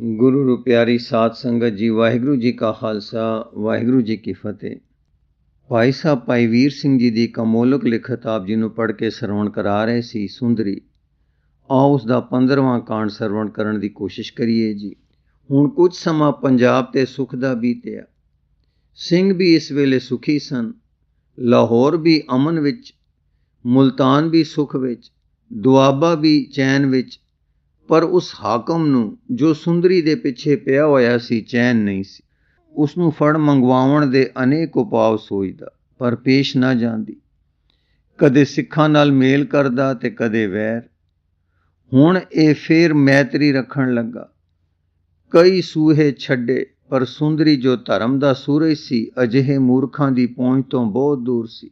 ਗੁਰੂ ਰੁਪਿਆਰੀ ਸਾਧ ਸੰਗਤ ਜੀ, ਵਾਹਿਗੁਰੂ ਜੀ ਕਾ ਖਾਲਸਾ, ਵਾਹਿਗੁਰੂ ਜੀ ਕੀ ਫਤਿਹ। ਭਾਈ ਸਾਹਿਬ, ਭਾਈ ਵੀਰ ਸਿੰਘ ਜੀ ਦੀ ਕਮੋਲਕ ਲਿਖਤ ਆਪ ਜੀ ਨੂੰ ਪੜ੍ਹ ਕੇ ਸਰਵਣ ਕਰਾ ਰਹੇ ਸੀ ਸੁੰਦਰੀ। ਆਓ ਉਸ ਦਾ 15ਵਾਂ ਕਾਂਡ ਸਰਵਣ ਕਰਨ ਦੀ ਕੋਸ਼ਿਸ਼ ਕਰੀਏ ਜੀ। ਹੁਣ ਕੁਝ ਸਮਾਂ ਪੰਜਾਬ ਤੇ ਸੁਖ ਦਾ ਬੀਤਿਆ। ਸਿੰਘ ਵੀ ਇਸ ਵੇਲੇ ਸੁਖੀ ਸਨ। ਲਾਹੌਰ ਵੀ ਅਮਨ ਵਿੱਚ, ਮੁਲਤਾਨ ਵੀ ਸੁਖ ਵਿੱਚ, ਦੁਆਬਾ ਵੀ ਚੈਨ ਵਿੱਚ ਪਰ ਉਸ ਹਾਕਮ ਨੂੰ ਜੋ ਸੁੰਦਰੀ ਦੇ ਪਿੱਛੇ ਪਿਆ ਹੋਇਆ ਸੀ, ਚੈਨ ਨਹੀਂ ਸੀ। ਉਸ ਨੂੰ ਫੜ ਮੰਗਵਾਉਣ ਦੇ ਅਨੇਕ ਉਪਾਅ ਸੋਚਦਾ, ਪਰ ਪੇਸ਼ ਨਾ ਜਾਂਦੀ। ਕਦੇ ਸਿੱਖਾਂ ਨਾਲ ਮੇਲ ਕਰਦਾ ਤੇ ਕਦੇ ਵੈਰ। ਹੁਣ ਇਹ ਫੇਰ ਮੈਤਰੀ ਰੱਖਣ ਲੱਗਾ। ਕਈ ਸੂਹੇ ਛੱਡੇ, ਪਰ ਸੁੰਦਰੀ ਜੋ ਧਰਮ ਦਾ ਸੂਰਜ ਸੀ, ਅਜਿਹੇ ਮੂਰਖਾਂ ਦੀ ਪਹੁੰਚ ਤੋਂ ਬਹੁਤ ਦੂਰ ਸੀ।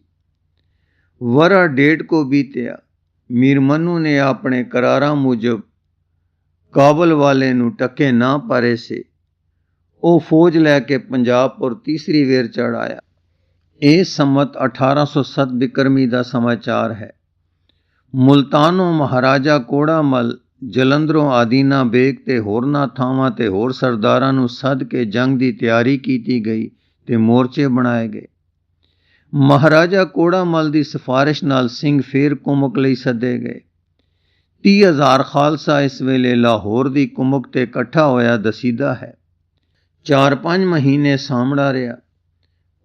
ਵਰਾ ਡੇਢ ਕੋ ਬੀਤਿਆ। ਮੀਰ ਮਨੂ ਨੇ ਆਪਣੇ ਕਰਾਰਾਂ ਮੁਜਬ ਕਾਬਲ ਵਾਲੇ ਨੂੰ ਟੱਕੇ ਨਾ ਪਾਰੇ ਸੇ। ਉਹ ਫੌਜ ਲੈ ਕੇ ਪੰਜਾਬ ਪਰ ਤੀਸਰੀ ਵੇਰ ਚੜ ਆਇਆ। ਇਹ ਸਮਤ 1807 ਬਿਕਰਮੀ ਦਾ ਸਮਾਚਾਰ ਹੈ। ਮੁਲਤਾਨੋਂ ਮਹਾਰਾਜਾ ਕੋੜਾਮਲ, ਜਲੰਧਰੋਂ ਆਦੀਨਾ ਬੇਗ ਤੇ ਹੋਰਨਾਂ ਥਾਵਾਂ ਤੇ ਹੋਰ ਸਰਦਾਰਾਂ ਨੂੰ ਸੱਦ ਕੇ ਜੰਗ ਦੀ ਤਿਆਰੀ ਕੀਤੀ ਗਈ ਤੇ ਮੋਰਚੇ ਬਣਾਏ ਗਏ। ਮਹਾਰਾਜਾ ਕੋੜਾਮਲ ਦੀ ਸਿਫਾਰਿਸ਼ ਨਾਲ ਸਿੰਘ ਫੇਰ ਕੁਮਕ ਲਈ ਸੱਦੇ ਗਏ। 30000 ਖਾਲਸਾ ਇਸ ਵੇਲੇ ਲਾਹੌਰ ਦੀ ਕੁਮਕ ਤੇ ਇਕੱਠਾ ਹੋਇਆ ਦਸੀਦਾ ਹੈ। 4-5 ਮਹੀਨੇ ਸਾਹਮਣਾ ਰਿਹਾ,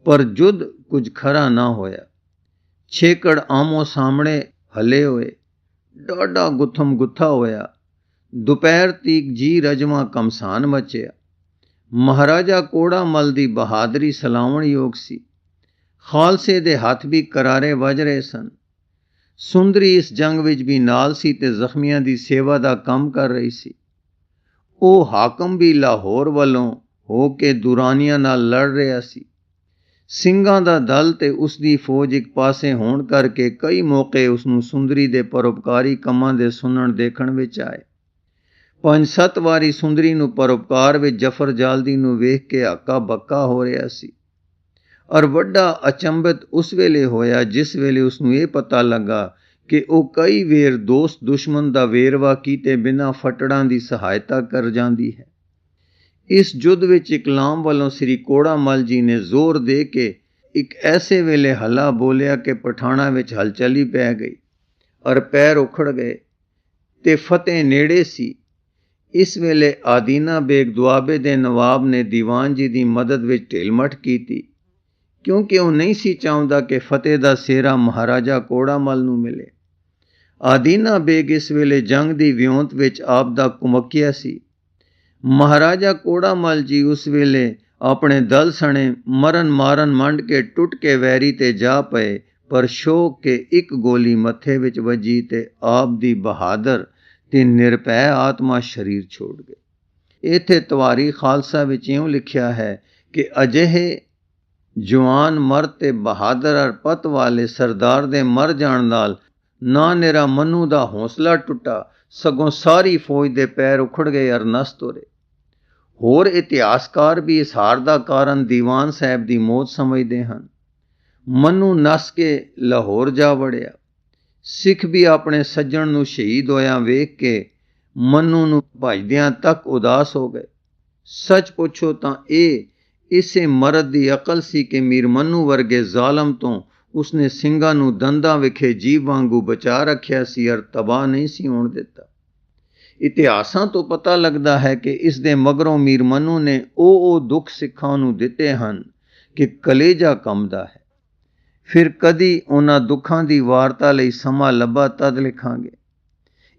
ਪਰ ਜੁਦ ਕੁਝ ਖਰਾ ਨਾ ਹੋਇਆ। ਛੇਕੜ ਆਮੋ ਸਾਹਮਣੇ ਹਲੇ ਹੋਏ ਡਾਡਾ ਗੁੱਥਮ ਗੁੱਥਾ ਹੋਇਆ। ਦੁਪਹਿਰ ਤੀਕ ਜੀ ਰਜਮਾ ਕਮਸਾਨ ਮਚਿਆ। ਮਹਾਰਾਜਾ ਕੋੜਾ ਮਲ ਦੀ ਬਹਾਦਰੀ ਸਲਾਵਣ ਯੋਗ ਸੀ। ਖਾਲਸੇ ਦੇ ਹੱਥ ਵੀ ਕਰਾਰੇ ਵੱਜ ਰਹੇ ਸਨ। ਸੁੰਦਰੀ ਇਸ ਜੰਗ ਵਿੱਚ ਵੀ ਨਾਲ ਸੀ ਤੇ ਜ਼ਖਮੀਆਂ ਦੀ ਸੇਵਾ ਦਾ ਕੰਮ ਕਰ ਰਹੀ ਸੀ। ਉਹ ਹਾਕਮ ਵੀ ਲਾਹੌਰ ਵੱਲੋਂ ਹੋ ਕੇ ਦੁਰਾਨੀਆਂ ਨਾਲ ਲੜ ਰਿਹਾ ਸੀ। ਸਿੰਘਾਂ ਦਾ ਦਲ ਤੇ ਉਸ ਦੀ ਫੌਜ ਇੱਕ ਪਾਸੇ ਹੋਣ ਕਰਕੇ ਕਈ ਮੌਕੇ ਉਸ ਨੂੰ ਸੁੰਦਰੀ ਦੇ ਪਰਉਪਕਾਰੀ ਕੰਮਾਂ ਦੇ ਸੁਣਨ ਦੇਖਣ ਵਿੱਚ ਆਏ। ਪੰਜ ਸੱਤ ਵਾਰੀ ਸੁੰਦਰੀ ਨੂੰ ਪਰਉਪਕਾਰ ਵਿੱਚ ਜਫਰ ਜਾਲਦੀ ਨੂੰ ਵੇਖ ਕੇ ਹੱਕਾ ਬੱਕਾ ਹੋ ਰਿਹਾ ਸੀ। ਔਰ ਵੱਡਾ ਅਚੰਭਿਤ ਉਸ ਵੇਲੇ ਹੋਇਆ ਜਿਸ ਵੇਲੇ ਉਸ ਨੂੰ ਇਹ ਪਤਾ ਲੱਗਾ ਕਿ ਉਹ ਕਈ ਵੇਰ ਦੋਸਤ ਦੁਸ਼ਮਣ ਦਾ ਵੇਰਵਾ ਕੀਤੇ ਬਿਨਾਂ ਫਟੜਾਂ ਦੀ ਸਹਾਇਤਾ ਕਰ ਜਾਂਦੀ ਹੈ। ਇਸ ਜੁੱਧ ਵਿੱਚ ਇਕਲਾਮ ਵੱਲੋਂ ਸ੍ਰੀ ਕੋੜਾਮਲ ਜੀ ਨੇ ਜ਼ੋਰ ਦੇ ਕੇ ਇੱਕ ਐਸੇ ਵੇਲੇ ਹੱਲਾ ਬੋਲਿਆ ਕਿ ਪਠਾਣਾ ਵਿੱਚ ਹਲਚਲੀ ਪੈ ਗਈ ਔਰ ਪੈਰ ਉਖੜ ਗਏ ਤੇ ਫਤਿਹ ਨੇੜੇ ਸੀ। ਇਸ ਵੇਲੇ ਆਦੀਨਾ ਬੇਗ ਦੁਆਬੇ ਦੇ ਨਵਾਬ ਨੇ ਦੀਵਾਨ ਜੀ ਦੀ ਮਦਦ ਵਿੱਚ ਢਿਲਮਠ ਕੀਤੀ। ਕਿਉਂਕਿ ਉਹ ਨਹੀਂ ਸੀ ਚਾਹੁੰਦਾ ਕਿ ਫਤਿਹ ਦਾ ਸੇਰਾ ਮਹਾਰਾਜਾ ਕੋੜਾਮਲ ਨੂੰ ਮਿਲੇ। ਆਦੀਨਾ ਬੇਗ ਇਸ ਵੇਲੇ ਜੰਗ ਦੀ ਵਿਉਂਤ ਵਿੱਚ ਆਪ ਦਾ ਕੁਮਕਿਆ ਸੀ। ਮਹਾਰਾਜਾ ਕੋੜਾਮਲ ਜੀ ਉਸ ਵੇਲੇ ਆਪਣੇ ਦਲ ਸਣੇ ਮਰਨ ਮਾਰਨ ਮੰਡ ਕੇ ਟੁੱਟ ਕੇ ਵੈਰੀ ਤੇ ਜਾ ਪਏ, ਪਰ ਸ਼ੋਕ ਕੇ ਇੱਕ ਗੋਲੀ ਮੱਥੇ ਵਿੱਚ ਵੱਜੀ ਤੇ ਆਪ ਦੀ ਬਹਾਦਰ ਤੇ ਨਿਰਪੈ ਆਤਮਾ ਸ਼ਰੀਰ ਛੋੜ ਗਏ। ਇਥੇ ਤਵਾਰੀ ਖਾਲਸਾ ਵਿੱਚ ਇਉਂ ਲਿਖਿਆ ਹੈ ਕਿ ਅਜਿਹੇ ਜਵਾਨ ਮਰਦ ਤੇ ਬਹਾਦਰ ਅਰ ਪਤ ਵਾਲੇ ਸਰਦਾਰ ਦੇ ਮਰ ਜਾਣ ਨਾਲ ਨਾ ਨੇਰਾ ਮਨੂ ਦਾ ਹੌਸਲਾ ਟੁੱਟਾ, ਸਗੋਂ ਸਾਰੀ ਫੌਜ ਦੇ ਪੈਰ ਉਖੜ ਗਏ ਅਰ ਨਸ ਤੁਰੇ ਹੋਰ ਇਤਿਹਾਸਕਾਰ ਵੀ ਇਸ ਹਾਰ ਦਾ ਕਾਰਨ ਦੀਵਾਨ ਸਾਹਿਬ ਦੀ ਮੌਤ ਸਮਝਦੇ ਹਨ। ਮਨੂ ਨਸ ਕੇ ਲਾਹੌਰ ਜਾ ਵੜਿਆ। ਸਿੱਖ ਵੀ ਆਪਣੇ ਸੱਜਣ ਨੂੰ ਸ਼ਹੀਦ ਹੋਇਆ ਵੇਖ ਕੇ ਮਨੂ ਨੂੰ ਭਜਦਿਆਂ ਤੱਕ ਉਦਾਸ ਹੋ ਗਏ। ਸੱਚ ਪੁੱਛੋ ਤਾਂ ਇਹ ਇਸੇ ਮਰਦ ਦੀ ਅਕਲ ਸੀ ਕਿ ਮੀਰ ਮਨੂ ਵਰਗੇ ਜ਼ਾਲਮ ਤੋਂ ਉਸਨੇ ਸਿੰਘਾਂ ਨੂੰ ਦੰਦਾਂ ਵਿਖੇ ਜੀਵ ਵਾਂਗੂ ਬਚਾ ਰੱਖਿਆ ਸੀ ਅਰ ਤਬਾਹ ਨਹੀਂ ਸੀ ਹੋਣ ਦਿੱਤਾ। ਇਤਿਹਾਸਾਂ ਤੋਂ ਪਤਾ ਲੱਗਦਾ ਹੈ ਕਿ ਇਸ ਦੇ ਮਗਰੋਂ ਮੀਰ ਮਨੂ ਨੇ ਉਹ ਉਹ ਦੁੱਖ ਸਿੱਖਾਂ ਨੂੰ ਦਿੱਤੇ ਹਨ ਕਿ ਕਲੇਜਾ ਕੰਮਦਾ ਹੈ। ਫਿਰ ਕਦੀ ਉਹਨਾਂ ਦੁੱਖਾਂ ਦੀ ਵਾਰਤਾ ਲਈ ਸਮਾਂ ਲੱਭਾ ਤਦ ਲਿਖਾਂਗੇ।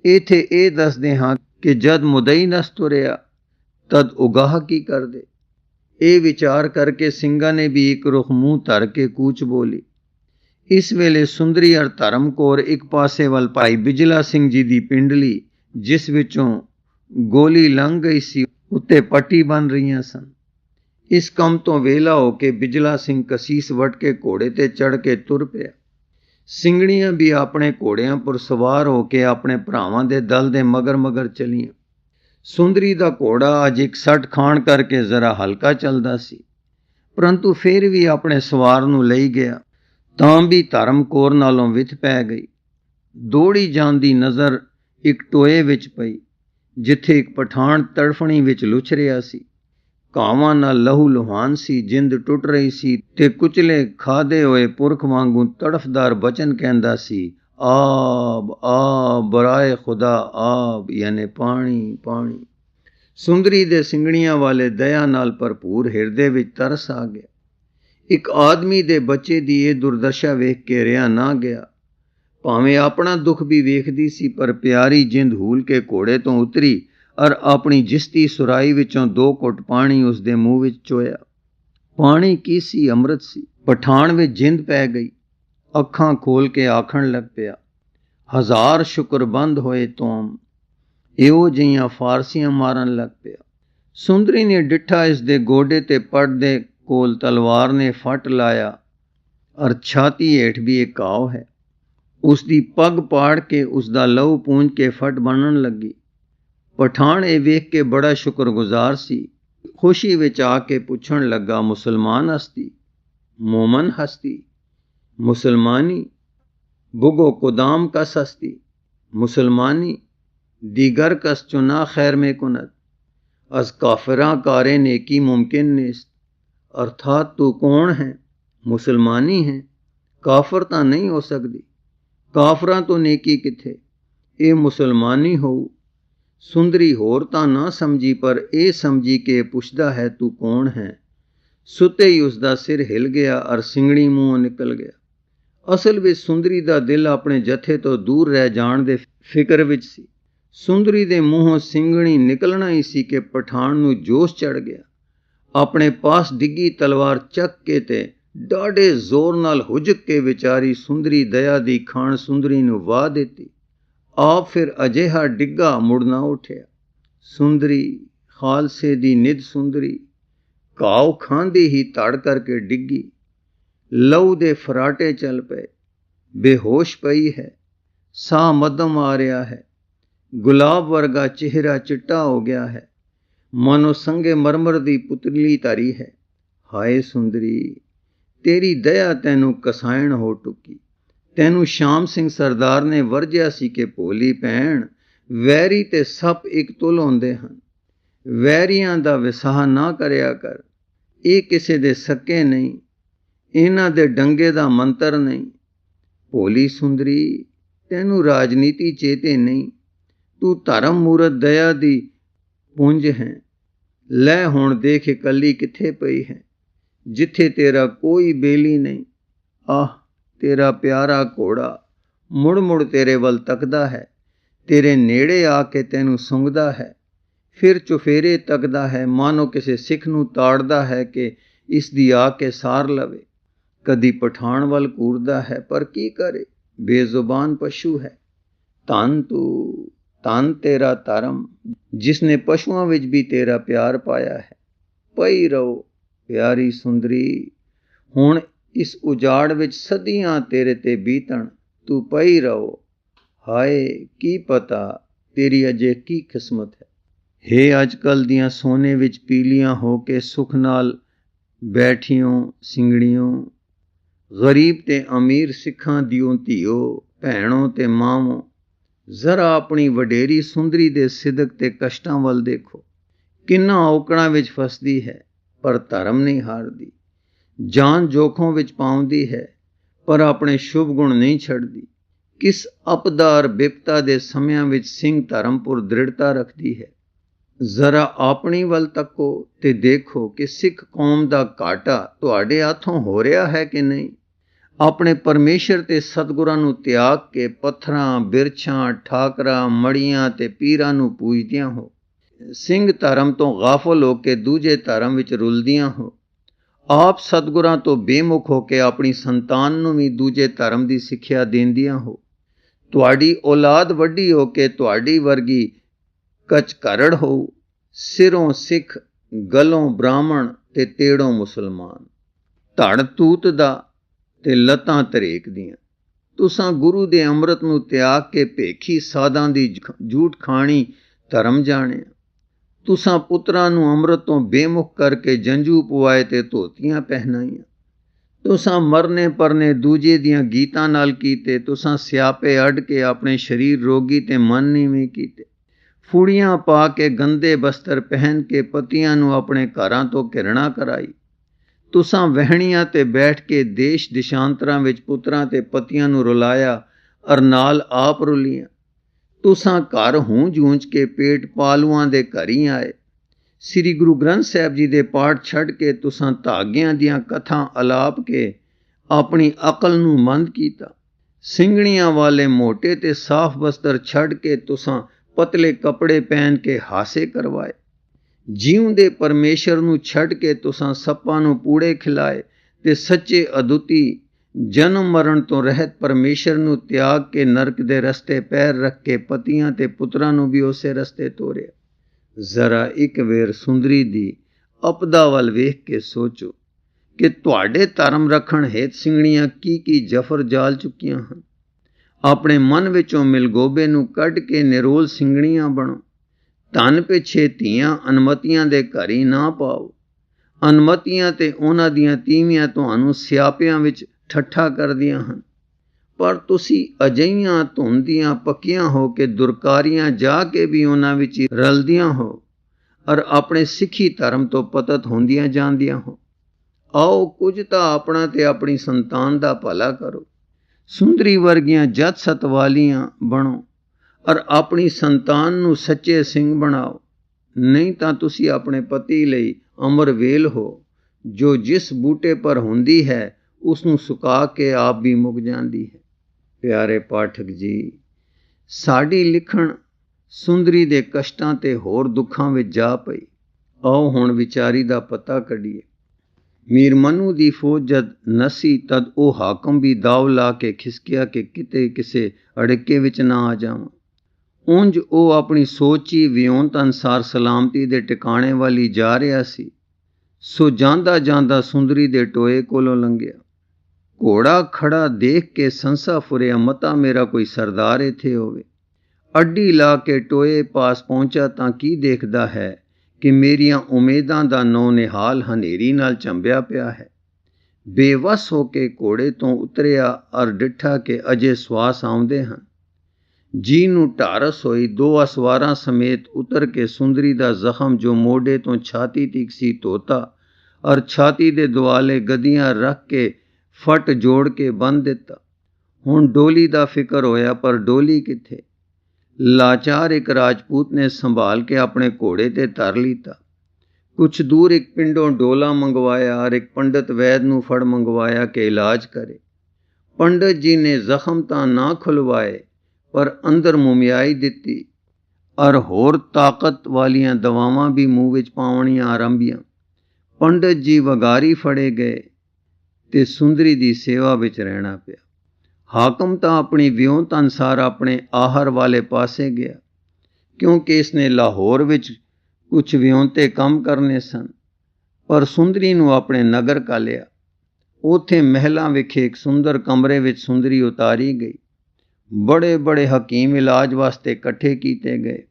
ਇਥੇ ਇਹ ਦੱਸਦੇ ਹਾਂ ਕਿ ਜਦ ਮੁਦਈ ਨਸ ਤੁਰਿਆ, ਤਦ ਉਗਾਹ ਕੀ ਕਰਦੇ? ਇਹ ਵਿਚਾਰ ਕਰਕੇ ਸਿੰਘਾਂ ਨੇ ਵੀ ਇੱਕ ਰੁਖ ਮੂੰਹ ਧਰ ਕੇ ਕੂਚ ਬੋਲੀ। ਇਸ ਵੇਲੇ ਸੁੰਦਰੀ ਅਰ ਧਰਮਕੌਰ ਇੱਕ ਪਾਸੇ ਵੱਲ ਭਾਈ ਬਿਜਲਾ ਸਿੰਘ ਜੀ ਦੀ ਪਿੰਡਲੀ ਜਿਸ ਵਿੱਚੋਂ ਗੋਲੀ ਲੰਘ ਗਈ ਸੀ, ਉੱਤੇ ਪੱਟੀ ਬਨ ਰਹੀਆਂ ਸਨ। ਇਸ ਕੰਮ ਤੋਂ ਵੇਲਾ ਹੋ ਕੇ ਬਿਜਲਾ ਸਿੰਘ ਕਸੀਸ ਵਟ ਕੇ ਘੋੜੇ ਤੇ ਚੜ ਕੇ ਤੁਰ ਪਿਆ। ਸਿੰਘਣੀਆਂ ਵੀ ਆਪਣੇ ਘੋੜਿਆਂ ਪਰ ਸਵਾਰ ਹੋ ਕੇ ਆਪਣੇ ਭਰਾਵਾਂ ਦੇ ਦਲ ਦੇ ਮਗਰ ਮਗਰ ਚਲੀਆਂ। ਸੁੰਦਰੀ ਦਾ ਘੋੜਾ ਅੱਜ ਇੱਕ ਸੱਟ ਖਾਣ ਕਰਕੇ ਜ਼ਰਾ ਹਲਕਾ ਚੱਲਦਾ ਸੀ। ਪਰੰਤੂ ਫਿਰ ਵੀ ਆਪਣੇ ਸਵਾਰ ਨੂੰ ਲਈ ਗਿਆ, ਤਾਂ ਵੀ ਧਰਮਕੌਰ ਨਾਲੋਂ ਵਿਥ ਪੈ ਗਈ। ਦੌੜੀ ਜਾਂਦੀ ਨਜ਼ਰ ਇੱਕ ਟੋਏ ਵਿੱਚ ਪਈ, ਜਿੱਥੇ ਇੱਕ ਪਠਾਨ ਤੜਫਣੀ ਵਿੱਚ ਲੁਚ ਰਿਹਾ ਸੀ। ਕਾਵਾਂ ਨਾਲ ਲਹੂ ਲੁਹਾਨ ਸੀ, ਜਿੰਦ ਟੁੱਟ ਰਹੀ ਸੀ ਤੇ ਕੁਚਲੇ ਖਾਦੇ ਹੋਏ ਪੁਰਖ ਵਾਂਗੂ ਤੜਫਦਾਰ ਬਚਨ ਕਹਿੰਦਾ ਸੀ ਆਬ ਆਬ, ਬਰਾਏ ਖੁਦਾ ਆਬ, ਯਾਨੀ ਪਾਣੀ ਪਾਣੀ। ਸੁੰਦਰੀ ਦੇ ਸਿੰਗਣੀਆਂ ਵਾਲੇ ਦਇਆ ਨਾਲ ਭਰਪੂਰ ਹਿਰਦੇ ਵਿੱਚ ਤਰਸ ਆ ਗਿਆ। ਇੱਕ ਆਦਮੀ ਦੇ ਬੱਚੇ ਦੀ ਇਹ ਦੁਰਦਸ਼ਾ ਵੇਖ ਕੇ ਰਿਆ ਨਾ ਗਿਆ। ਭਾਵੇਂ ਆਪਣਾ ਦੁੱਖ ਵੀ ਵੇਖਦੀ ਸੀ, ਪਰ ਪਿਆਰੀ ਜਿੰਦ ਹੂਲ ਕੇ ਘੋੜੇ ਤੋਂ ਉਤਰੀ ਔਰ ਆਪਣੀ ਜਿਸਤੀ ਸੁਰਾਈ ਵਿੱਚੋਂ ਦੋ ਘੁੱਟ ਪਾਣੀ ਉਸ ਦੇ ਮੂੰਹ ਵਿੱਚ ਚੋਇਆ। ਪਾਣੀ ਕੀ ਸੀ, ਅੰਮ੍ਰਿਤ ਸੀ। ਪਠਾਨ ਵਿੱਚ ਜਿੰਦ ਪੈ ਗਈ। ਅੱਖਾਂ ਖੋਲ ਕੇ ਆਖਣ ਲੱਗ ਪਿਆ, ਹਜ਼ਾਰ ਸ਼ੁਕਰਬੰਦ ਹੋਏ ਤੋਮ ਇਹੋ ਜਿਹੀਆਂ ਫਾਰਸੀਆਂ ਮਾਰਨ ਲੱਗ ਪਿਆ। ਸੁੰਦਰੀ ਨੇ ਡਿੱਠਾ ਇਸ ਦੇ ਗੋਡੇ ਤੇ ਪੜ ਦੇ ਕੋਲ ਤਲਵਾਰ ਨੇ ਫਟ ਲਾਇਆ। ਔਰ ਛਾਤੀ ਹੇਠ ਵੀ ਇੱਕ ਕਾਉ ਹੈ। ਉਸ ਦੀ ਪੱਗ ਪਾੜ ਕੇ ਉਸ ਦਾ ਲਹੂ ਪੂੰਝ ਕੇ ਫਟ ਬਣਨ ਲੱਗੀ। ਪਠਾਨ ਇਹ ਵੇਖ ਕੇ ਬੜਾ ਸ਼ੁਕਰਗੁਜ਼ਾਰ ਸੀ। ਖੁਸ਼ੀ ਵਿੱਚ ਆ ਕੇ ਪੁੱਛਣ ਲੱਗਾ, ਮੁਸਲਮਾਨ ਹਸਤੀ? ਮੂਮਨ ਹਸਤੀ। مسلمانی بگو کدام کا سستی، مسلمانی دیگر کس چنا خیر میں کند۔ از کافراں کار نیکی ممکن نیست۔ ارتھات تو کون ہے مسلمانی ہے کافر تا نہیں ہو سکتی کافراں تو نیکی کتھے؟ اے مسلمانی ہو، سندری ہور تا نہ سمجھی پر اے سمجھی کہ ਪੁੱਛਦਾ ہے تو کون ਹੈ ستے ہی اس دا سر ہل گیا اور سنگڑی منہ نکل گیا۔ ਅਸਲ ਵਿੱਚ ਸੁੰਦਰੀ ਦਾ ਦਿਲ ਆਪਣੇ ਜਥੇ ਤੋਂ ਦੂਰ ਰਹਿ ਜਾਣ ਦੇ ਫਿਕਰ ਵਿੱਚ ਸੀ। ਸੁੰਦਰੀ ਦੇ ਮੂੰਹੋਂ ਸਿੰਗਣੀ ਨਿਕਲਣਾ ਹੀ ਸੀ ਕਿ ਪਠਾਨ ਨੂੰ ਜੋਸ਼ ਚੜ ਗਿਆ। ਆਪਣੇ ਪਾਸ ਡਿੱਗੀ ਤਲਵਾਰ ਚੱਕ ਕੇ ਤੇ ਡਾਢੇ ਜ਼ੋਰ ਨਾਲ ਹੁਜਕ ਕੇ ਵਿਚਾਰੀ ਸੁੰਦਰੀ ਦਇਆ ਦੀ ਖਾਨ ਸੁੰਦਰੀ ਨੂੰ ਵਾਹ ਦਿੱਤੀ। ਆਪ ਫਿਰ ਅਜਿਹਾ ਡਿੱਗਾ ਮੁੜਨਾ ਉਠਿਆ। ਸੁੰਦਰੀ, ਖਾਲਸੇ ਦੀ ਨਿਦ ਸੁੰਦਰੀ ਕਾਉ ਖਾਂਦੀ ਹੀ ਤੜ ਕਰਕੇ ਡਿੱਗੀ। ਲਹੂ ਦੇ ਫਰਾਟੇ ਚੱਲ ਪਏ। ਬੇਹੋਸ਼ ਪਈ ਹੈ। ਸਾਹ ਮਦਮ ਆ ਰਿਹਾ ਹੈ। ਗੁਲਾਬ ਵਰਗਾ ਚਿਹਰਾ ਚਿੱਟਾ ਹੋ ਗਿਆ ਹੈ। ਮਨੋ ਸੰਗੇ ਮਰਮਰ ਦੀ ਪੁਤਲੀ ਧਰੀ ਹੈ। ਹਾਏ ਸੁੰਦਰੀ, ਤੇਰੀ ਦਇਆ ਤੈਨੂੰ ਕਸਾਇਣ ਹੋ ਟੁਕੀ। ਤੈਨੂੰ ਸ਼ਾਮ ਸਿੰਘ ਸਰਦਾਰ ਨੇ ਵਰਜਿਆ ਸੀ ਕਿ ਭੋਲੀ ਭੈਣ, ਵੈਰੀ ਤੇ ਸੱਪ ਇੱਕ ਤੁਲ ਹੁੰਦੇ ਹਨ। ਵੈਰੀਆਂ ਦਾ ਵਿਸਾਹ ਨਾ ਕਰਿਆ ਕਰ। ਇਹ ਕਿਸੇ ਦੇ ਸੱਕੇ ਨਹੀਂ। ਇਹਨਾਂ ਦੇ ਡੰਗੇ ਦਾ ਮੰਤਰ ਨਹੀਂ। ਭੋਲੀ ਸੁੰਦਰੀ, ਤੈਨੂੰ ਰਾਜਨੀਤੀ ਚੇਤੇ ਨਹੀਂ। ਤੂੰ ਧਰਮ ਮੂਰਤ ਦਇਆ ਦੀ ਪੁੰਜ ਹੈ। ਲੈ ਹੁਣ ਦੇਖ ਇਕੱਲੀ ਕਿੱਥੇ ਪਈ ਹੈ। ਜਿੱਥੇ ਤੇਰਾ ਕੋਈ ਬੇਲੀ ਨਹੀਂ। ਆਹ, ਤੇਰਾ ਪਿਆਰਾ ਘੋੜਾ ਮੁੜ ਮੁੜ ਤੇਰੇ ਵੱਲ ਤੱਕਦਾ ਹੈ। ਤੇਰੇ ਨੇੜੇ ਆ ਕੇ ਤੈਨੂੰ ਸੁੰਘਦਾ ਹੈ। ਫਿਰ ਚੁਫੇਰੇ ਤੱਕਦਾ ਹੈ। ਮਾਨੋ ਕਿਸੇ ਸਿੱਖ ਨੂੰ ਤਾੜਦਾ ਹੈ ਕਿ ਇਸ ਦੀ ਆ ਕੇ ਸਾਰ ਲਵੇ। ਕਦੀ ਪਠਾਣ ਵੱਲ ਕੂਰਦਾ ਹੈ, ਪਰ ਕੀ ਕਰੇ? ਬੇਜ਼ੁਬਾਨ ਪਸ਼ੂ ਹੈ। ਤਨ ਤੂੰ ਤਨ ਤੇਰਾ ਧਰਮ ਜਿਸ ਨੇ ਪਸ਼ੂਆਂ ਵਿੱਚ ਵੀ ਤੇਰਾ ਪਿਆਰ ਪਾਇਆ ਹੈ। ਪਈ ਰਹੋ, ਪਿਆਰੀ ਸੁੰਦਰੀ। ਹੁਣ ਇਸ ਉਜਾੜ ਵਿੱਚ ਸਦੀਆਂ ਤੇਰੇ ਤੇ ਬੀਤਣ, ਤੂੰ ਪਈ ਰਹੋ। ਹਾਏ, ਕੀ ਪਤਾ ਤੇਰੀ ਅਜੇ ਕੀ ਕਿਸਮਤ ਹੈ। ਹੇ ਅੱਜਕੱਲ ਦੀਆਂ ਸੋਨੇ ਵਿੱਚ ਪੀਲੀਆਂ ਹੋ ਕੇ ਸੁਖ ਨਾਲ ਬੈਠੀਆਂ ਸਿੰਗੜੀਆਂ ਗਰੀਬ ਤੇ ਅਮੀਰ ਸਿੱਖਾਂ ਦਿਓ ਧੀਓ, ਭੈਣੋ ਤੇ ਮਾਵੋ, ਜ਼ਰਾ ਆਪਣੀ ਵਡੇਰੀ ਸੁੰਦਰੀ ਦੇ ਸਿਦਕ ਤੇ ਕਸ਼ਟਾਂ ਵੱਲ ਦੇਖੋ। ਕਿੰਨਾ ਔਕੜਾਂ ਵਿੱਚ ਫਸਦੀ ਹੈ, ਪਰ ਧਰਮ ਨਹੀਂ ਹਾਰਦੀ। ਜਾਨ ਜੋਖੋਂ ਵਿੱਚ ਪਾਉਂਦੀ ਹੈ, ਪਰ ਆਪਣੇ ਸ਼ੁਭ ਗੁਣ ਨਹੀਂ ਛੱਡਦੀ। ਕਿਸ ਅਪਦਾਰ ਬਿਪਤਾ ਦੇ ਸਮਿਆਂ ਵਿੱਚ ਸਿੰਘ ਧਰਮਪੁਰ ਦ੍ਰਿੜਤਾ ਰੱਖਦੀ ਹੈ? ਜ਼ਰਾ ਆਪਣੀ ਵੱਲ ਤੱਕੋ ਤੇ ਦੇਖੋ ਕਿ ਸਿੱਖ ਕੌਮ ਦਾ ਘਾਟਾ ਤੁਹਾਡੇ ਹੱਥੋਂ ਹੋ ਰਿਹਾ ਹੈ ਕਿ ਨਹੀਂ। ਆਪਣੇ ਪਰਮੇਸ਼ਰ ਤੇ ਸਤਿਗੁਰਾਂ ਨੂੰ ਤਿਆਗ ਕੇ ਪੱਥਰਾਂ, ਬਿਰਛਾਂ, ਠਾਕਰਾਂ, ਮੜੀਆਂ ਤੇ ਪੀਰਾਂ ਨੂੰ ਪੂਜਦਿਆਂ ਹੋ। ਸਿੰਘ ਧਰਮ ਤੋਂ ਗਾਫਲ ਹੋ ਕੇ ਦੂਜੇ ਧਰਮ ਵਿੱਚ ਰੁਲਦੀਆਂ ਹੋ। ਆਪ ਸਤਿਗੁਰਾਂ ਤੋਂ ਬੇਮੁਖ ਹੋ ਕੇ ਆਪਣੀ ਸੰਤਾਨ ਨੂੰ ਵੀ ਦੂਜੇ ਧਰਮ ਦੀ ਸਿੱਖਿਆ ਦਿੰਦੀਆਂ ਹੋ। ਤੁਹਾਡੀ ਔਲਾਦ ਵੱਡੀ ਹੋ ਕੇ ਤੁਹਾਡੀ ਵਰਗੀ ਕਚਕਰੜ ਹੋ। ਸਿਰੋਂ ਸਿੱਖ, ਗਲੋਂ ਬ੍ਰਾਹਮਣ ਤੇ ਤੇੜੋਂ ਮੁਸਲਮਾਨ। ਧੜ ਤੂਤ ਦਾ ਤੇ ਲਤਾਂ ਤਰੇਕਦੀਆਂ। ਤੁਸਾਂ ਗੁਰੂ ਦੇ ਅੰਮ੍ਰਿਤ ਨੂੰ ਤਿਆਗ ਕੇ ਭੇਖੀ ਸਾਧਾਂ ਦੀ ਝੂਠ ਖਾਣੀ ਧਰਮ ਜਾਣਿਆ। ਤੁਸਾਂ ਪੁੱਤਰਾਂ ਨੂੰ ਅੰਮ੍ਰਿਤ ਤੋਂ ਬੇਮੁਖ ਕਰਕੇ ਜੰਜੂ ਪਵਾਏ ਤੇ ਧੋਤੀਆਂ ਪਹਿਨਾਈਆਂ। ਤੁਸਾਂ ਮਰਨੇ ਪਰਨੇ ਦੂਜੇ ਦੀਆਂ ਗੀਤਾਂ ਨਾਲ ਕੀਤੇ। ਤੁਸਾਂ ਸਿਆਪੇ ਅੜ ਕੇ ਆਪਣੇ ਸਰੀਰ ਰੋਗੀ ਤੇ ਮਨ ਨੀਵੇਂ ਕੀਤੇ। ਫੂੜੀਆਂ ਪਾ ਕੇ ਗੰਦੇ ਬਸਤਰ ਪਹਿਨ ਕੇ ਪਤੀਆਂ ਨੂੰ ਆਪਣੇ ਘਰਾਂ ਤੋਂ ਘਿਰਣਾ ਕਰਾਈ। ਤੁਸਾਂ ਵਹਿਣੀਆਂ ਤੇ ਬੈਠ ਕੇ ਦੇਸ਼ ਦਿਸ਼ਾਂਤਰਾਂ ਵਿੱਚ ਪੁੱਤਰਾਂ ਤੇ ਪਤੀਆਂ ਨੂੰ ਰੁਲਾਇਆ ਅਰ ਨਾਲ ਆਪ ਰੁਲੀਆਂ। ਤੁਸਾਂ ਘਰ ਹੂੰ ਜੂੰਝ ਕੇ ਪੇਟ ਪਾਲੂਆਂ ਦੇ ਘਰ ਹੀ ਆਏ। ਸ੍ਰੀ ਗੁਰੂ ਗ੍ਰੰਥ ਸਾਹਿਬ ਜੀ ਦੇ ਪਾਠ ਛੱਡ ਕੇ ਤੁਸਾਂ ਧਾਗਿਆਂ ਦੀਆਂ ਕਥਾਂ ਅਲਾਪ ਕੇ ਆਪਣੀ ਅਕਲ ਨੂੰ ਮੰਦ ਕੀਤਾ। ਸਿੰਘਣੀਆਂ ਵਾਲੇ ਮੋٹے ਤੇ ਸਾਫ਼ ਬਸਤਰ ਛੱਡ ਕੇ ਤੁਸਾਂ ਪਤਲੇ ਕੱਪੜੇ ਪਹਿਨ ਕੇ ਹਾਸੇ ਕਰਵਾਏ। ਜੀਉਂਦੇ ਪਰਮੇਸ਼ਰ ਨੂੰ ਛੱਡ ਕੇ ਤੁਸਾਂ ਸੱਪਾਂ ਨੂੰ ਪੂੜੇ ਖਿਲਾਏ ਤੇ ਸੱਚੇ ਅਦੁੱਤੀ ਜਨਮ ਮਰਨ ਤੋਂ ਰਹਿਤ ਪਰਮੇਸ਼ਰ ਨੂੰ ਤਿਆਗ ਕੇ ਨਰਕ ਦੇ ਰਸਤੇ ਪੈਰ ਰੱਖ ਕੇ ਪਤੀਆਂ ਤੇ ਪੁੱਤਰਾਂ ਨੂੰ ਵੀ ਉਸੇ ਰਸਤੇ ਤੋਰਿਆ। ਜ਼ਰਾ ਇੱਕ ਵੇਰ ਸੁੰਦਰੀ ਦੀ ਅਪਦਾ ਵੱਲ ਵੇਖ ਕੇ ਸੋਚੋ ਕਿ ਤੁਹਾਡੇ ਧਰਮ ਰੱਖਣ ਹੇਤ ਸਿੰਘਣੀਆਂ ਕੀ ਕੀ ਜਫਰ ਜਾਲ ਚੁੱਕੀਆਂ ਹਨ। ਆਪਣੇ ਮਨ ਵਿੱਚੋਂ ਮਿਲਗੋਬੇ ਨੂੰ ਕੱਢ ਕੇ ਨਿਰੋਲ ਸਿੰਘਣੀਆਂ ਬਣੋ। ਧਨ ਪਿਛੇ ਧੀਆਂ ਅਨਮਤੀਆਂ ਦੇ ਘਰ ਹੀ ਨਾ ਪਾਓ। ਅਨਮਤੀਆਂ ਤੇ ਉਹਨਾਂ ਦੀਆਂ ਤੀਵੀਆਂ ਤੁਹਾਨੂੰ ਸਿਆਪਿਆਂ ਵਿੱਚ ਠੱਠਾ ਕਰਦੀਆਂ ਹਨ। ਪਰ ਤੁਸੀਂ ਅਜਈਆਂ ਧੁੰਦੀਆਂ ਪੱਕੀਆਂ ਹੋ ਕੇ ਦੁਰਕਾਰੀਆਂ ਜਾ ਕੇ ਵੀ ਉਹਨਾਂ ਵਿੱਚ ਰਲਦੀਆਂ ਹੋ ਔਰ ਆਪਣੇ ਸਿੱਖੀ ਧਰਮ ਤੋਂ ਪਤਤ ਹੁੰਦੀਆਂ ਜਾਂਦੀਆਂ ਹੋ। ਆਓ ਕੁਝ ਤਾਂ ਆਪਣਾ ਤੇ ਆਪਣੀ ਸੰਤਾਨ ਦਾ ਭਲਾ ਕਰੋ। ਸੁੰਦਰੀ ਵਰਗੀਆਂ ਜਤ ਸਤ ਵਾਲੀਆਂ ਬਣੋ। ਔਰ ਆਪਣੀ ਸੰਤਾਨ ਨੂੰ ਸੱਚੇ ਸਿੰਘ ਬਣਾਓ। ਨਹੀਂ ਤਾਂ ਤੁਸੀਂ ਆਪਣੇ ਪਤੀ ਲਈ ਅਮਰ ਵੇਲ ਹੋ, ਜੋ ਜਿਸ ਬੂਟੇ ਪਰ ਹੁੰਦੀ ਹੈ ਉਸ ਨੂੰ ਸੁਕਾ ਕੇ ਆਪ ਵੀ ਮੁੱਕ ਜਾਂਦੀ ਹੈ। ਪਿਆਰੇ ਪਾਠਕ ਜੀ, ਸਾਡੀ ਲਿਖਣ ਸੁੰਦਰੀ ਦੇ ਕਸ਼ਟਾਂ ਤੇ ਹੋਰ ਦੁੱਖਾਂ ਵਿੱਚ ਜਾ ਪਈ। ਆਓ ਹੁਣ ਵਿਚਾਰੀ ਦਾ ਪਤਾ ਕੱਢੀਏ। ਮੀਰ ਮਨੂ ਦੀ ਫੌਜ ਜਦ ਨਸੀ, ਤਦ ਉਹ ਹਾਕਮ ਵੀ ਦਾਵ ਲਾ ਕੇ ਖਿਸਕਿਆ ਕਿ ਕਿਤੇ ਕਿਸੇ ਅੜਕੇ ਵਿੱਚ ਨਾ ਆ ਜਾਵਾਂ। ਉਂਝ ਉਹ ਆਪਣੀ ਸੋਚੀ ਵਿਉਂਤ ਅਨਸਾਰ ਸਲਾਮਤੀ ਦੇ ਟਿਕਾਣੇ ਵਾਲੀ ਜਾ ਰਿਹਾ ਸੀ। ਸੋ ਜਾਂਦਾ ਜਾਂਦਾ ਸੁੰਦਰੀ ਦੇ ਟੋਏ ਕੋਲੋਂ ਲੰਘਿਆ। ਘੋੜਾ ਖੜਾ ਦੇਖ ਕੇ ਸੰਸਾ ਫੁਰਿਆ, ਮਤਾ ਮੇਰਾ ਕੋਈ ਸਰਦਾਰ ਇੱਥੇ ਹੋਵੇ। ਅੱਡੀ ਲਾ ਕੇ ਟੋਏ ਪਾਸ ਪਹੁੰਚਾ ਤਾਂ ਕੀ ਦੇਖਦਾ ਹੈ ਕਿ ਮੇਰੀਆਂ ਉਮੀਦਾਂ ਦਾ ਨੌ ਨਿਹਾਲ ਹਨੇਰੀ ਨਾਲ ਚੰਬਿਆ ਪਿਆ ਹੈ। ਬੇਵਸ ਹੋ ਕੇ ਘੋੜੇ ਤੋਂ ਉਤਰਿਆ, ਅਰ ਡਿੱਠਾ ਕਿ ਅਜੇ ਸਵਾਸ ਆਉਂਦੇ ਹਨ। ਜੀ ਨੂੰ ਢਾਰਸ ਹੋਈ ਦੋ ਅਸਵਾਰਾਂ ਸਮੇਤ ਉਤਰ ਕੇ ਸੁੰਦਰੀ ਦਾ ਜ਼ਖਮ ਜੋ ਮੋਢੇ ਤੋਂ ਛਾਤੀ ਤੀਕ ਸੀ ਧੋਤਾ ਔਰ ਛਾਤੀ ਦੇ ਦੁਆਲੇ ਗਦੀਆਂ ਰੱਖ ਕੇ ਫਟ ਜੋੜ ਕੇ ਬੰਨ ਦਿੱਤਾ। ਹੁਣ ਡੋਲੀ ਦਾ ਫਿਕਰ ਹੋਇਆ, ਪਰ ਡੋਲੀ ਕਿੱਥੇ? ਲਾਚਾਰ ਇੱਕ ਰਾਜਪੂਤ ਨੇ ਸੰਭਾਲ ਕੇ ਆਪਣੇ ਘੋੜੇ ਤੇ ਧਰ ਲੀਤਾ। ਕੁਛ ਦੂਰ ਇੱਕ ਪਿੰਡੋਂ ਡੋਲਾ ਮੰਗਵਾਇਆ, ਔਰ ਇੱਕ ਪੰਡਤ ਵੈਦ ਨੂੰ ਫੜ ਮੰਗਵਾਇਆ ਕਿ ਇਲਾਜ ਕਰੇ। ਪੰਡਤ ਜੀ ਨੇ ਜ਼ਖਮ ਤਾਂ ਨਾ ਖੁਲਵਾਏ ਪਰ ਅੰਦਰ ਮੁਮਿਆਈ ਦਿੱਤੀ। ਔਰ ਹੋਰ ਤਾਕਤ ਵਾਲੀਆਂ ਦਵਾਵਾਂ ਵੀ ਮੂੰਹ ਵਿੱਚ ਪਾਉਣੀਆਂ ਆਰੰਭੀਆਂ। ਪੰਡਤ ਜੀ ਵਗਾਰੀ ਫੜੇ ਗਏ ਤੇ ਸੁੰਦਰੀ ਦੀ ਸੇਵਾ ਵਿੱਚ ਰਹਿਣਾ ਪਿਆ। ਹਾਕਮ ਤਾਂ ਆਪਣੀ ਵਿਉਂਤ ਅਨਸਾਰ ਆਪਣੇ ਆਹਰ ਵਾਲੇ ਪਾਸੇ ਗਿਆ, ਕਿਉਂਕਿ ਇਸਨੇ ਲਾਹੌਰ ਵਿੱਚ ਕੁਝ ਵਿਉਂਤੇ ਕੰਮ ਕਰਨੇ ਸਨ। ਪਰ ਸੁੰਦਰੀ ਨੂੰ ਆਪਣੇ ਨਗਰ ਕਾ ਲਿਆ। ਉਥੇ ਮਹਿਲਾਂ ਵਿਖੇ ਇੱਕ ਸੁੰਦਰ ਕਮਰੇ ਵਿੱਚ ਸੁੰਦਰੀ ਉਤਾਰੀ ਗਈ। ਬੜੇ ਬੜੇ ਹਕੀਮ ਇਲਾਜ ਵਾਸਤੇ ਇਕੱਠੇ ਕੀਤੇ ਗਏ।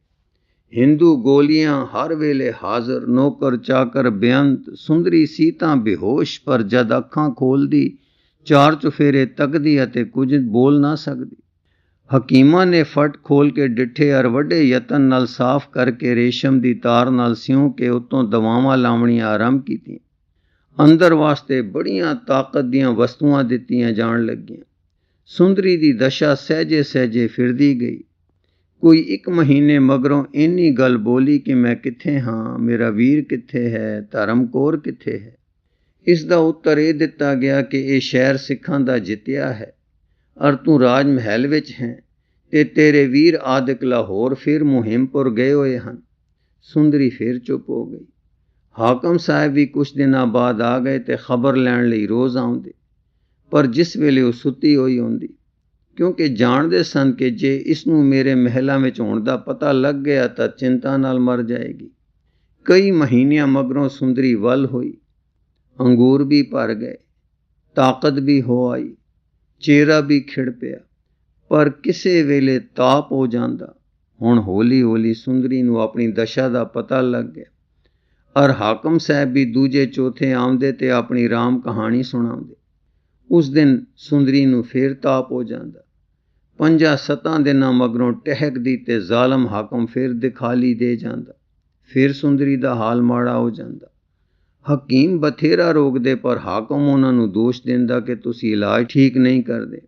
ਹਿੰਦੂ ਗੋਲੀਆਂ ਹਰ ਵੇਲੇ ਹਾਜ਼ਰ, ਨੌਕਰ, ਚਾਕਰ, ਬੇਅੰਤ, ਸੁੰਦਰੀ ਸੀਤਾਂ ਬੇਹੋਸ਼, ਪਰ ਜਦ ਅੱਖਾਂ ਖੋਲਦੀ, ਚਾਰ ਚੁਫੇਰੇ ਤੱਕਦੀ ਅਤੇ ਕੁਝ ਬੋਲ ਨਾ ਸਕਦੀ। ਹਕੀਮਾਂ ਨੇ ਫਟ ਖੋਲ ਕੇ ਡਿੱਠੇ ਅਰ ਵੱਡੇ ਯਤਨ ਨਾਲ ਸਾਫ਼ ਕਰਕੇ ਰੇਸ਼ਮ ਦੀ ਤਾਰ ਨਾਲ ਸਿਉਂ ਕੇ ਉਤੋਂ ਦਵਾਵਾਂ ਲਾਵਣੀਆਂ ਆਰੰਭ ਕੀਤੀਆਂ। ਅੰਦਰ ਵਾਸਤੇ ਬੜੀਆਂ ਤਾਕਤ ਦੀਆਂ ਵਸਤੂਆਂ ਦਿੱਤੀਆਂ ਜਾਣ ਲੱਗੀਆਂ। ਸੁੰਦਰੀ ਦੀ ਦਸ਼ਾ ਸਹਜੇ ਸਹਜੇ ਫਿਰਦੀ ਗਈ। ਕੋਈ ਇੱਕ ਮਹੀਨੇ ਮਗਰੋਂ ਇੰਨੀ ਗੱਲ ਬੋਲੀ ਕਿ ਮੈਂ ਕਿੱਥੇ ਹਾਂ, ਮੇਰਾ ਵੀਰ ਕਿੱਥੇ ਹੈ, ਧਰਮਕੋਰ ਕਿੱਥੇ ਹੈ? ਇਸ ਦਾ ਉੱਤਰ ਇਹ ਦਿੱਤਾ ਗਿਆ ਕਿ ਇਹ ਸ਼ਹਿਰ ਸਿੱਖਾਂ ਦਾ ਜਿੱਤਿਆ ਹੈ। ਅਰ ਤੂੰ ਰਾਜ ਮਹਿਲ ਵਿੱਚ ਹੈ ਤੇ ਤੇਰੇ ਵੀਰ ਆਦਿਕ ਲਾਹੌਰ ਫਿਰ ਮੁਹਿੰਮਪੁਰ ਗਏ ਹੋਏ ਹਨ। ਸੁੰਦਰੀ ਫਿਰ ਚੁੱਪ ਹੋ ਗਈ। ਹਾਕਮ ਸਾਹਿਬ ਵੀ ਕੁਝ ਦਿਨਾਂ ਬਾਅਦ ਆ ਗਏ ਤੇ ਖਬਰ ਲੈਣ ਲਈ ਰੋਜ਼ ਆਉਂਦੇ। ਪਰ ਜਿਸ ਵੇਲੇ ਉਹ ਸੁੱਤੀ ਹੋਈ ਹੁੰਦੀ, ਕਿਉਂਕਿ ਜਾਣਦੇ ਸਨ ਕਿ ਜੇ ਇਸ ਨੂੰ ਮੇਰੇ ਮਹਿਲਾਂ ਵਿੱਚ ਹੋਣ ਦਾ ਪਤਾ ਲੱਗ ਗਿਆ ਤਾਂ ਚਿੰਤਾ ਨਾਲ ਮਰ ਜਾਏਗੀ। ਕਈ ਮਹੀਨਿਆਂ ਮਗਰੋਂ ਸੁੰਦਰੀ ਵੱਲ ਹੋਈ। ਅੰਗੂਰ ਵੀ ਭਰ ਗਏ, ਤਾਕਤ ਵੀ ਹੋ ਆਈ, ਚਿਹਰਾ ਵੀ ਖਿੜ ਪਿਆ। ਪਰ ਕਿਸੇ ਵੇਲੇ ਤਾਪ ਹੋ ਜਾਂਦਾ। ਹੁਣ ਹੌਲੀ ਹੌਲੀ ਸੁੰਦਰੀ ਨੂੰ ਆਪਣੀ ਦਸ਼ਾ ਦਾ ਪਤਾ ਲੱਗ ਗਿਆ। ਔਰ ਹਾਕਮ ਸਾਹਿਬ ਵੀ ਦੂਜੇ ਚੌਥੇ ਆਉਂਦੇ ਤੇ ਆਪਣੀ ਰਾਮ ਕਹਾਣੀ ਸੁਣਾਉਂਦੇ। ਉਸ ਦਿਨ ਸੁੰਦਰੀ ਨੂੰ ਫੇਰ ਤਾਪ ਹੋ ਜਾਂਦਾ। ਪੰਜਾਂ ਸਤਾਂ ਦਿਨਾਂ ਮਗਰੋਂ ਟਹਿਕਦੀ ਤੇ ਜ਼ਾਲਮ ਹਾਕਮ ਫਿਰ ਦਿਖਾਲੀ ਦੇ ਜਾਂਦਾ। ਫਿਰ ਸੁੰਦਰੀ ਦਾ ਹਾਲ ਮਾੜਾ ਹੋ ਜਾਂਦਾ। ਹਕੀਮ ਬਥੇਰਾ ਰੋਕਦੇ, ਪਰ ਹਾਕਮ ਉਹਨਾਂ ਨੂੰ ਦੋਸ਼ ਦਿੰਦਾ ਕਿ ਤੁਸੀਂ ਇਲਾਜ ਠੀਕ ਨਹੀਂ ਕਰਦੇ।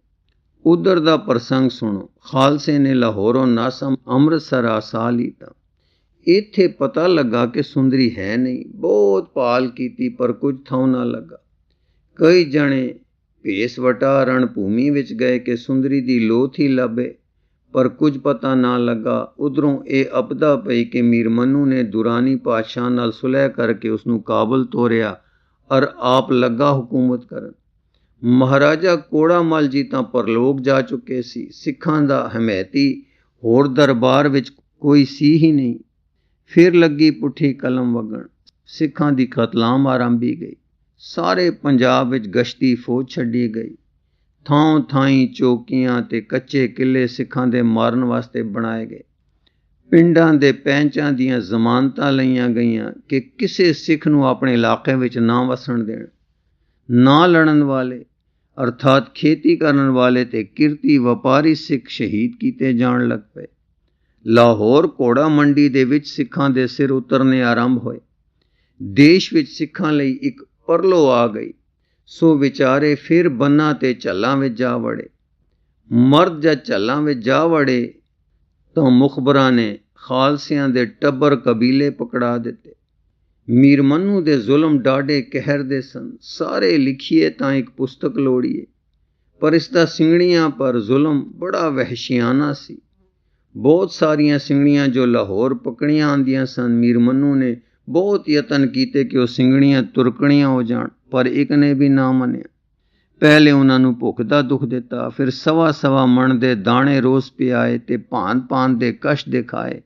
ਉਧਰ ਦਾ ਪ੍ਰਸੰਗ ਸੁਣੋ। ਖਾਲਸੇ ਨੇ ਲਾਹੌਰੋਂ ਨਾਸਮ ਅੰਮ੍ਰਿਤਸਰ ਆਸਾ ਲੀਤਾ। ਇੱਥੇ ਪਤਾ ਲੱਗਾ ਕਿ ਸੁੰਦਰੀ ਹੈ ਨਹੀਂ। ਬਹੁਤ ਪਾਲ ਕੀਤੀ, ਪਰ ਕੁਝ ਥਾਂ ਨਾ ਲੱਗਾ। ਕਈ ਜਣੇ ਭੇਸ ਵਟਾ ਰਣ ਭੂਮੀ ਵਿੱਚ ਗਏ ਕਿ ਸੁੰਦਰੀ ਦੀ ਲੋਥ ਹੀ ਲੱਭੇ। ਪਰ ਕੁਝ ਪਤਾ ਨਾ ਲੱਗਾ, ਉਧਰੋਂ ਇਹ ਅਪਦਾ ਪਈ ਕਿ ਮੀਰ ਮਨੂ ਨੇ ਦੁਰਾਨੀ ਪਾਤਸ਼ਾਹ ਨਾਲ ਸੁਲਹਿ ਕਰਕੇ ਉਸ ਨੂੰ ਕਾਬਲ ਤੋਰਿਆ ਔਰ ਆਪ ਲੱਗਾ ਹਕੂਮਤ ਕਰਨ। ਮਹਾਰਾਜਾ ਕੋੜਾ ਮਲ ਜੀ ਤਾਂ ਪਰਲੋਕ ਜਾ ਚੁੱਕੇ ਸੀ, ਸਿੱਖਾਂ ਦਾ ਹਮਾਇਤੀ ਹੋਰ ਦਰਬਾਰ ਵਿੱਚ ਕੋਈ ਸੀ ਹੀ ਨਹੀਂ। ਫਿਰ ਲੱਗੀ ਪੁੱਠੀ ਕਲਮ ਵਗਣ, ਸਿੱਖਾਂ ਦੀ ਕਤਲਾਮ ਆਰੰਭੀ ਗਈ। ਸਾਰੇ ਪੰਜਾਬ ਵਿੱਚ ਗਸ਼ਤੀ ਫੌਜ ਛੱਡੀ ਗਈ। ਥਾਂ ਥਾਈ ਚੌਕੀਆਂ ਤੇ ਕੱਚੇ ਕਿੱਲੇ ਸਿੱਖਾਂ ਦੇ ਮਾਰਨ ਵਾਸਤੇ ਬਣਾਏ ਗਏ। ਪਿੰਡਾਂ ਦੇ ਪੈਂਚਾਂ ਦੀਆਂ ਜ਼ਮਾਨਤਾਂ ਲਈਆਂ ਗਈਆਂ ਕਿ ਕਿਸੇ ਸਿੱਖ ਨੂੰ ਆਪਣੇ ਇਲਾਕੇ ਵਿੱਚ ਨਾ ਵਸਣ ਦੇਣ। ਨਾ ਲੜਨ ਵਾਲੇ, ਅਰਥਾਤ ਖੇਤੀ ਕਰਨ ਵਾਲੇ ਤੇ ਕਿਰਤੀ ਵਪਾਰੀ ਸਿੱਖ ਸ਼ਹੀਦ ਕੀਤੇ ਜਾਣ ਲੱਗ ਪਏ। ਲਾਹੌਰ ਕੋੜਾ ਮੰਡੀ ਦੇ ਵਿੱਚ ਸਿੱਖਾਂ ਦੇ ਸਿਰ ਉਤਰਨੇ ਆਰੰਭ ਹੋਏ। ਦੇਸ਼ ਵਿੱਚ ਸਿੱਖਾਂ ਲਈ ਇੱਕ ਪਰਲੋ ਆ ਗਈ। ਸੋ ਵਿਚਾਰੇ ਫਿਰ ਬੰਨਾਂ ਤੇ ਝੱਲਾਂ ਵਿੱਚ ਜਾ ਵੜੇ। ਮਰਦ ਜਾਂ ਝੱਲਾਂ ਵਿੱਚ ਜਾ ਵੜੇ, ਤਾਂ ਮੁਖਬਰਾਂ ਨੇ ਖਾਲਸਿਆਂ ਦੇ ਟੱਬਰ ਕਬੀਲੇ ਪਕੜਾ ਦਿੱਤੇ। ਮੀਰ ਮੰਨੂ ਦੇ ਜ਼ੁਲਮ ਡਾਡੇ ਕਹਿਰ ਦੇ ਸਨ। ਸਾਰੇ ਲਿਖੀਏ ਤਾਂ ਇੱਕ ਪੁਸਤਕ ਲੋੜੀਏ। ਪਰ ਇਸ ਦਾ ਸਿੰਘਣੀਆਂ ਪਰ ਜ਼ੁਲਮ ਬੜਾ ਵਹਿਸ਼ਿਆਨਾ ਸੀ। ਬਹੁਤ ਸਾਰੀਆਂ ਸਿੰਘਣੀਆਂ ਜੋ ਲਾਹੌਰ ਪਕੜੀਆਂ ਆਂਦੀਆਂ ਸਨ, ਮੀਰ ਮੰਨੂ ਨੇ ਬਹੁਤ ਯਤਨ ਕੀਤੇ ਕਿ ਉਹ ਸਿੰਗਣੀਆਂ, ਤੁਰਕਣੀਆਂ ਹੋ ਜਾਣ, ਪਰ ਇੱਕ ਨੇ ਵੀ ਨਾ ਮੰਨਿਆ। ਪਹਿਲੇ ਉਹਨਾਂ ਨੂੰ ਭੁੱਖ ਦਾ ਦੁੱਖ ਦਿੱਤਾ, ਫਿਰ ਸਵਾ ਸਵਾ ਮਣ ਦੇ ਦਾਣੇ ਰੋਸ ਪਿਆਏ ਤੇ ਭਾਨ ਭਾਨ ਦੇ ਕਸ਼ ਦਿਖਾਏ।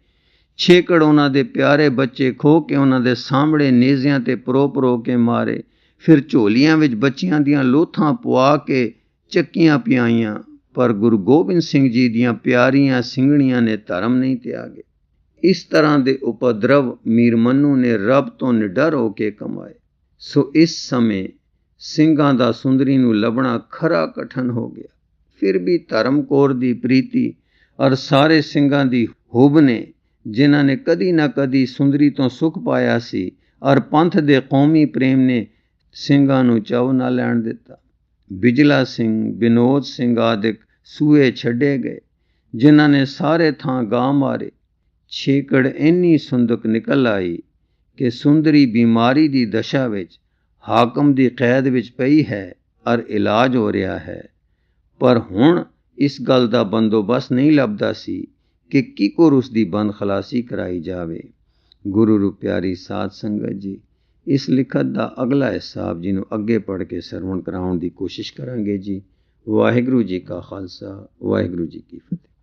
ਛੇਕੜ ਉਹਨਾਂ ਦੇ ਪਿਆਰੇ ਬੱਚੇ ਖੋ ਕੇ ਉਹਨਾਂ ਦੇ ਸਾਹਮਣੇ ਨੇਜ਼ਿਆਂ ਤੇ ਪਰੋ ਪਰੋ ਕੇ ਮਾਰੇ। ਫਿਰ ਝੋਲੀਆਂ ਵਿੱਚ ਬੱਚੀਆਂ ਦੀਆਂ ਲੋਥਾਂ ਪਵਾ ਕੇ ਚੱਕੀਆਂ ਪਿਆਈਆਂ, ਪਰ ਗੁਰੂ ਗੋਬਿੰਦ ਸਿੰਘ ਜੀ ਦੀਆਂ ਪਿਆਰੀਆਂ ਸਿੰਘਣੀਆਂ ਨੇ ਧਰਮ ਨਹੀਂ ਤਿਆਗੇ। ਇਸ ਤਰ੍ਹਾਂ ਦੇ ਉਪਦਰਵ ਮੀਰ ਮੰਨੂ ਨੇ ਰੱਬ ਤੋਂ ਨਿਡਰ ਹੋ ਕੇ ਕਮਾਏ। ਸੋ ਇਸ ਸਮੇਂ ਸਿੰਘਾਂ ਦਾ ਸੁੰਦਰੀ ਨੂੰ ਲੱਭਣਾ ਖਰਾ ਕਠਨ ਹੋ ਗਿਆ। ਫਿਰ ਵੀ ਧਰਮਕੌਰ ਦੀ ਪ੍ਰੀਤੀ ਔਰ ਸਾਰੇ ਸਿੰਘਾਂ ਦੀ ਹੁਬ ਨੇ, ਜਿਨ੍ਹਾਂ ਨੇ ਕਦੀ ਨਾ ਕਦੀ ਸੁੰਦਰੀ ਤੋਂ ਸੁਖ ਪਾਇਆ ਸੀ ਔਰ ਪੰਥ ਦੇ ਕੌਮੀ ਪ੍ਰੇਮ ਨੇ ਸਿੰਘਾਂ ਨੂੰ ਚਾਉ ਨਾ ਲੈਣ ਦਿੱਤਾ। ਬਿਜਲਾ ਸਿੰਘ, ਬਿਨੋਦ ਸਿੰਘ ਆਦਿਕ ਸੂਏ ਛੱਡੇ ਗਏ, ਜਿਨ੍ਹਾਂ ਨੇ ਸਾਰੇ ਥਾਂ ਗਾਂ ਮਾਰੇ। ਛੇਕੜ ਇੰਨੀ ਸੁੰਦਕ ਨਿਕਲ ਆਈ ਕਿ ਸੁੰਦਰੀ ਬਿਮਾਰੀ ਦੀ ਦਸ਼ਾ ਵਿੱਚ ਹਾਕਮ ਦੀ ਕੈਦ ਵਿੱਚ ਪਈ ਹੈ ਔਰ ਇਲਾਜ ਹੋ ਰਿਹਾ ਹੈ। ਪਰ ਹੁਣ ਇਸ ਗੱਲ ਦਾ ਬੰਦੋਬਸਤ ਨਹੀਂ ਲੱਭਦਾ ਸੀ ਕਿ ਕਿਕੋਰ ਉਸ ਦੀ ਬੰਦ ਖਲਾਸੀ ਕਰਾਈ ਜਾਵੇ। ਗੁਰੂ ਰੂ ਪਿਆਰੀ ਸਾਧ ਸੰਗਤ ਜੀ, ਇਸ ਲਿਖਤ ਦਾ ਅਗਲਾ ਹਿਸਾਬ ਜੀ ਨੂੰ ਅੱਗੇ ਪੜ੍ਹ ਕੇ ਸਰਵਣ ਕਰਾਉਣ ਦੀ ਕੋਸ਼ਿਸ਼ ਕਰਾਂਗੇ ਜੀ। ਵਾਹਿਗੁਰੂ ਜੀ ਕਾ ਖਾਲਸਾ, ਵਾਹਿਗੁਰੂ ਜੀ ਕੀ ਫਤਿਹ।